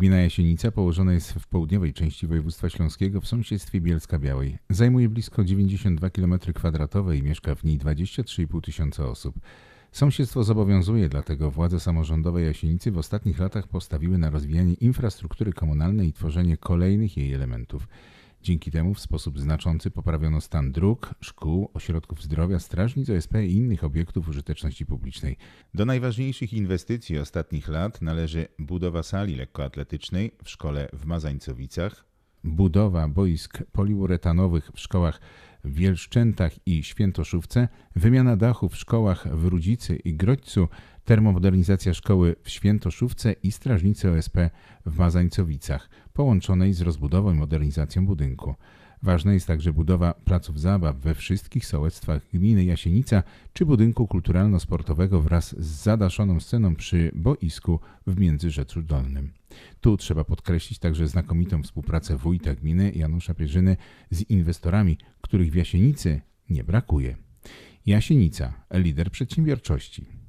Gmina Jasienica położona jest w południowej części województwa śląskiego w sąsiedztwie Bielska Białej. Zajmuje blisko 92 km2 i mieszka w niej 23,5 tysiąca osób. Sąsiedztwo zobowiązuje, dlatego władze samorządowe Jasienicy w ostatnich latach postawiły na rozwijanie infrastruktury komunalnej i tworzenie kolejnych jej elementów. Dzięki temu w sposób znaczący poprawiono stan dróg, szkół, ośrodków zdrowia, strażnic OSP i innych obiektów użyteczności publicznej. Do najważniejszych inwestycji ostatnich lat należy budowa sali lekkoatletycznej w szkole w Mazańcowicach, budowa boisk poliuretanowych w szkołach w Wielszczętach i Świętoszówce, wymiana dachów w szkołach w Rudzicy i Grodźcu, termomodernizacja szkoły w Świętoszówce i strażnicy OSP w Mazańcowicach, połączonej z rozbudową i modernizacją budynku. Ważna jest także budowa placów zabaw we wszystkich sołectwach gminy Jasienica czy budynku kulturalno-sportowego wraz z zadaszoną sceną przy boisku w Międzyrzeczu Dolnym. Tu trzeba podkreślić także znakomitą współpracę wójta gminy Janusza Pierzyny z inwestorami, których w Jasienicy nie brakuje. Jasienica, lider przedsiębiorczości.